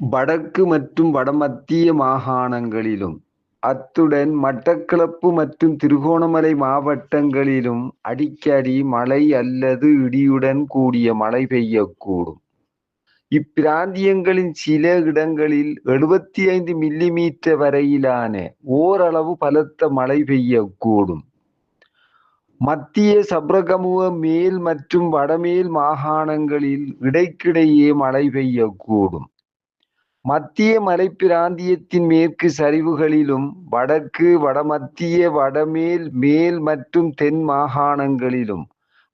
வடக்கு மற்றும் வடமத்திய மாகாணங்களிலும் அத்துடன் மட்டக்களப்பு மற்றும் திருகோணமலை மாவட்டங்களிலும் அடிக்கடி மழை அல்லது இடியுடன் கூடிய மழை பெய்யக்கூடும். இப்பிராந்தியங்களின் சில இடங்களில் எழுபத்தி ஐந்து மில்லிமீட்டர் வரையிலான ஓரளவு பலத்த மழை பெய்யக்கூடும். மத்திய சப்ரகமுக மேல் மற்றும் வடமேல் மாகாணங்களில் இடைக்கிடையே மழை பெய்யக்கூடும். மத்திய மலைப்பிராந்தியத்தின் மேற்கு சரிவுகளிலும் வடக்கு வடமத்திய வடமேல் மேல் மற்றும் தென் மாகாணங்களிலும்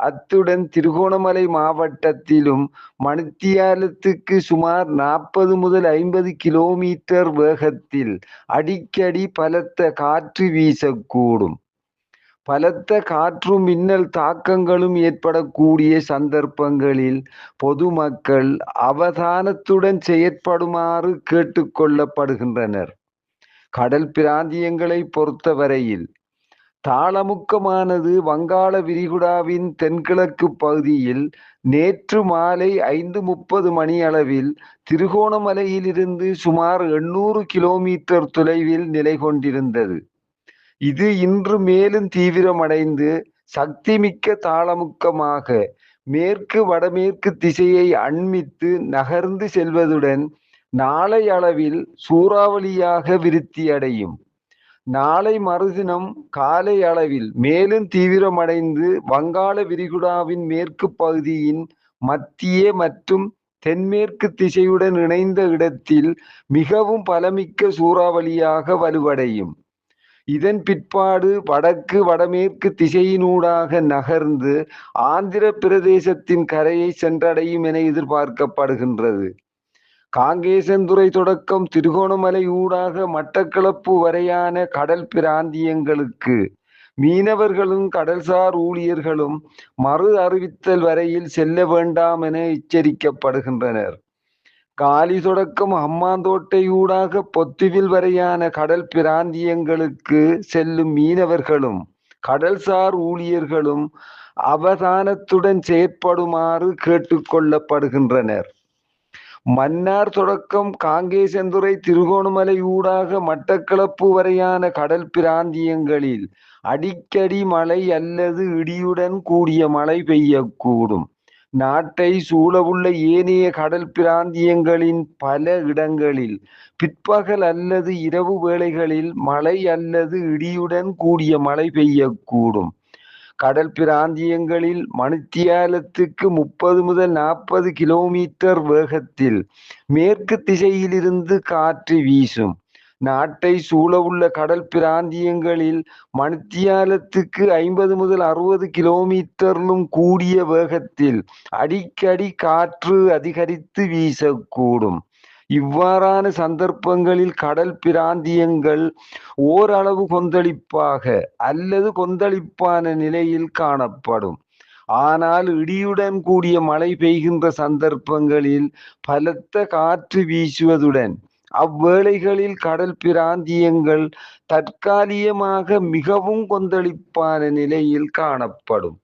அத்துடன் திருகோணமலை மாவட்டத்திலும் மணித்தியாலத்துக்கு சுமார் நாற்பது முதல் ஐம்பது கிலோமீட்டர் வேகத்தில் அடிக்கடி பலத்த காற்று வீசக்கூடும். பலத்த காற்றும் மின்னல் தாக்கங்களும் ஏற்படக்கூடிய சந்தர்ப்பங்களில் பொதுமக்கள் அவதானத்துடன் செயற்படுமாறு கேட்டுக்கொள்ளப்படுகின்றனர் கடல் பிராந்தியங்களை பொறுத்தவரையில் தாளமுக்கமானது வங்காள விரிகுடாவின் தென்கிழக்கு பகுதியில் நேற்று மாலை ஐந்து முப்பது மணி அளவில் திருகோணமலையிலிருந்து சுமார் எண்ணூறு கிலோமீட்டர் தொலைவில் நிலை கொண்டிருந்தது. இது இன்று மேலும் தீவிரமடைந்து சக்திமிக்க தாளமுக்கமாக மேற்கு வடமேற்கு திசையை அண்மித்து நகர்ந்து செல்வதுடன் நாளை அளவில் சூறாவளியாக விருத்தியடையும். நாளை மறுதினம் காலை அளவில் மேலும் தீவிரமடைந்து வங்காள விரிகுடாவின் மேற்கு பகுதியின் மத்திய மற்றும் தென்மேற்கு திசையுடன் இணைந்த இடத்தில் மிகவும் பலமிக்க சூறாவளியாக வலுவடையும். இதன் பிற்பாடு வடக்கு வடமேற்கு திசையினூடாக நகர்ந்து ஆந்திர பிரதேசத்தின் கரையை சென்றடையும் என எதிர்பார்க்கப்படுகின்றது. காங்கேசன்துறை தொடக்கம் திருகோணமலை ஊடாக மட்டக்களப்பு வரையான கடல் பிராந்தியங்களுக்கு மீனவர்களும் கடல்சார் ஊழியர்களும் மறு அறிவித்தல் வரையில் செல்ல வேண்டாம் என எச்சரிக்கப்படுகின்றனர். காலி தொடக்கம் அம்மாந்தோட்டையூடாக பொத்துவில் வரையான கடல் பிராந்தியங்களுக்கு செல்லும் மீனவர்களும் கடல்சார் ஊழியர்களும் அவதானத்துடன் செயற்படுமாறு கேட்டுக்கொள்ளப்படுகின்றனர். மன்னார் தொடக்கம் காங்கேசந்துறை திருகோணமலை ஊடாக மட்டக்களப்பு வரையான கடல் பிராந்தியங்களில் அடிக்கடி மழை அல்லது இடியுடன் கூடிய மழை பெய்யக்கூடும். நாட்டை சூழவுள்ள ஏனைய கடல் பிராந்தியங்களின் பல இடங்களில் பிற்பகல் அல்லது இரவு வேளைகளில் மழை அல்லது இடியுடன் கூடிய மழை பெய்யக்கூடும். கடல் பிராந்தியங்களில் மணித்தியாலத்துக்கு முப்பது முதல் நாற்பது கிலோமீட்டர் வேகத்தில் மேற்கு திசையிலிருந்து காற்று வீசும். நாட்டை சூழவுள்ள கடல் பிராந்தியங்களில் மணித்தியாலத்துக்கு ஐம்பது முதல் அறுபது கிலோமீட்டரிலும் கூடிய வேகத்தில் அடிக்கடி காற்று அதிகரித்து வீசக்கூடும். இவ்வாறான சந்தர்ப்பங்களில் கடல் பிராந்தியங்கள் ஓரளவு கொந்தளிப்பாக அல்லது கொந்தளிப்பான நிலையில் காணப்படும். ஆனால் இடியுடன் கூடிய மழை பெய்கின்ற சந்தர்ப்பங்களில் பலத்த காற்று வீசுவதுடன் அவ்வேளைகளில் கடல் பிராந்தியங்கள் தற்காலிகமாக மிகவும் கொந்தளிப்பான நிலையில் காணப்படும்.